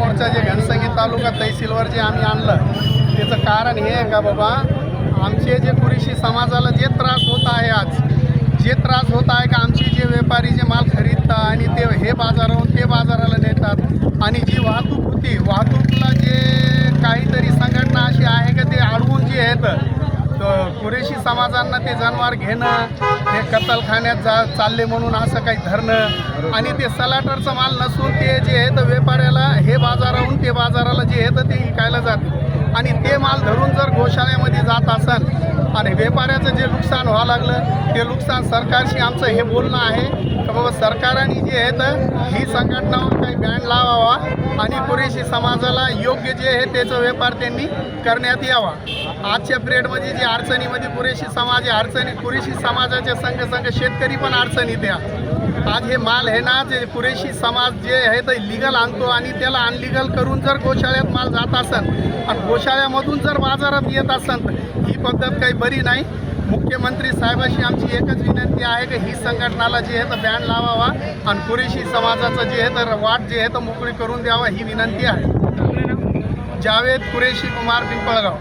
मोर्चा जे घनसंगी तालुका तहसीलवर जे आम्ही आणलं त्याचं कारण हे आहे का बाबा आमचे जे कुरेशी समाजाला जे त्रास होत आहे आज जे त्रास होत आहे का आमचे जे व्यापारी जे माल खरीदतात आणि ते हे बाजाराहून ते बाजाराला नेतात आणि जी वाहतूक होती वाहतूकला जे काहीतरी संघटना अशी आहे का ते अडवून जे आहेत कुरेशी समाजांना ते जनावर घेणं हे कत्तलखान्यात जा चालले म्हणून असं काही धरणं आणि ते सलाटरचं माल नसून ते जे आहे तर व्यापाऱ्याला हे बाजाराहून ते बाजाराला जे येतं ते विकायला जाते. आणि ते माल धरून जर गोशाळ्यामध्ये जात असाल आणि व्यापाऱ्याचं जे नुकसान व्हावं लागलं ते नुकसान सरकारशी आमचं हे बोलणं आहे का बाबा सरकारने जे आहे तर ही संघटनावर काही बँड लावावा आणि पुरेशी समाजाला योग्य जे आहे त्याचा व्यापार त्यांनी करण्यात यावा. आजच्या पिरियडमध्ये जे अडचणीमध्ये पुरेशी समाज अडचणी पुरेशी समाजाच्या संघ संघ शेतकरी पण अडचणीत या आज हे माल आहे ना जे कुरेशी समाज जे आहे ते लिगल आणतो आणि त्याला अनलिगल करून जर गोशाळ्यात माल जात असन आणि गोशाळ्यामधून जर बाजारात येत असन ही पद्धत काही बरी नाही. मुख्यमंत्री साहेबाशी आमची एकच विनंती आहे की ही संघटनाला जे आहे तर बॅन लावावा आणि कुरेशी समाजाचं जे आहे तर वाट जे आहे तर मोकळी करून द्यावा ही विनंती आहे. जावेद कुरेशी कुमार पिंपळगाव.